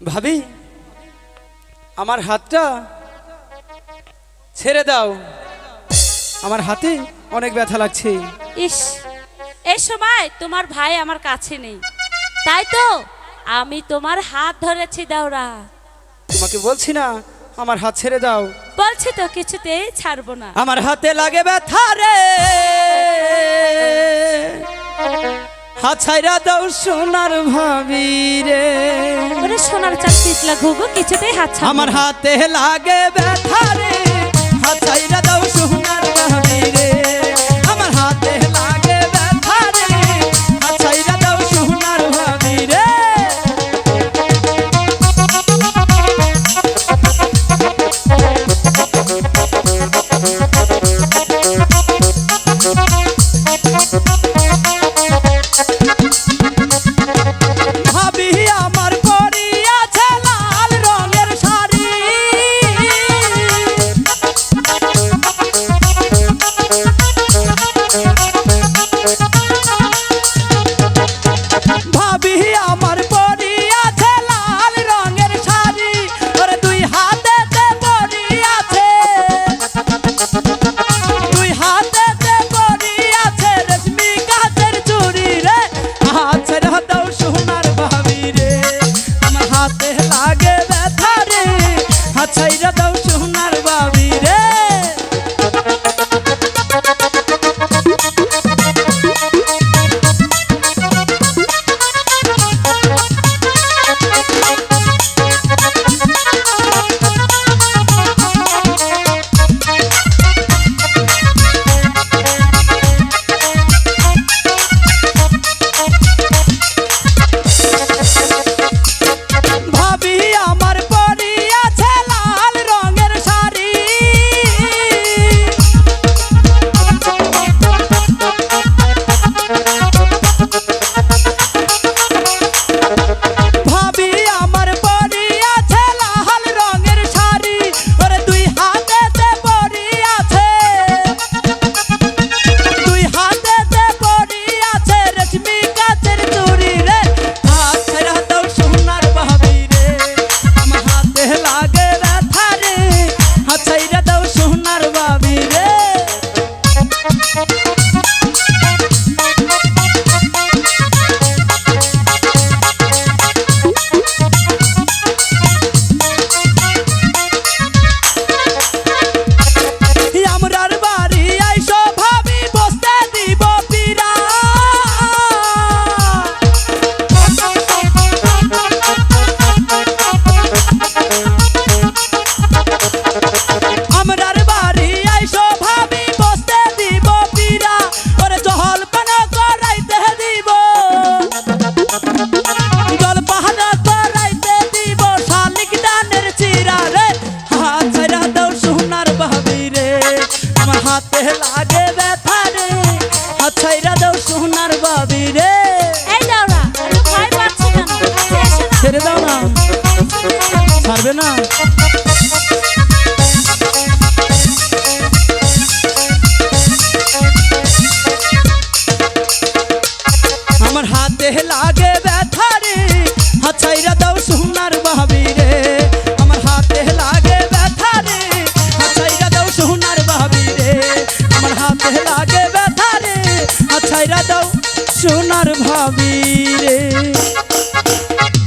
ভাবি আমার হাতটা ছেড়ে দাও। আমার হাতে অনেক ব্যথা লাগছে। ইস এই সময় তোমার ভাই আমার কাছে নেই। তাই তো আমি তোমার হাত ধরেছি দাওরা। তোমাকে বলছি না আমার হাত ছেড়ে দাও। বলছি তো কিছুতেই ছাড়বো না। আমার হাতে লাগে ব্যথা রে। হাছাইরা দাও সোনার ভাবি রে। ওরে সোনার চাকরি লাগুবো কিছুতেই হাছা আমার হাতে লাগে ব্যথা রে। হাছাইরা দাও সোনার হাতে লাগে ব্যথা রে। হাত ছাইরা দাও সোনার বাবি রে। ছেড়ে দাও না। ছাড়বে না। সোনার ভাবি।